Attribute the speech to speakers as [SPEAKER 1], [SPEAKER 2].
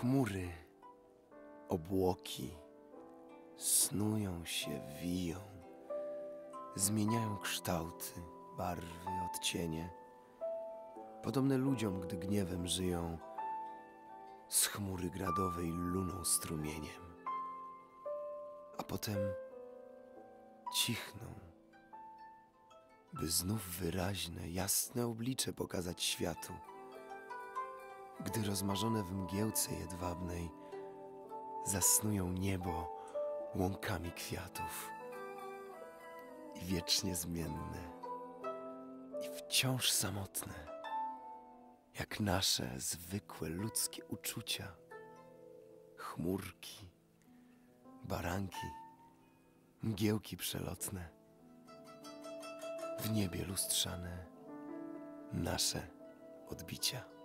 [SPEAKER 1] Chmury, obłoki snują się, wiją, zmieniają kształty, barwy, odcienie. Podobne ludziom, gdy gniewem żyją, z chmury gradowej luną strumieniem, a potem cichną, by znów wyraźne, jasne oblicze pokazać światu. Gdy rozmarzone w mgiełce jedwabnej zasnują niebo łąkami kwiatów. I wiecznie zmienne. I wciąż samotne, jak nasze zwykłe ludzkie uczucia, chmurki, baranki, mgiełki przelotne, w niebie lustrzane nasze odbicia.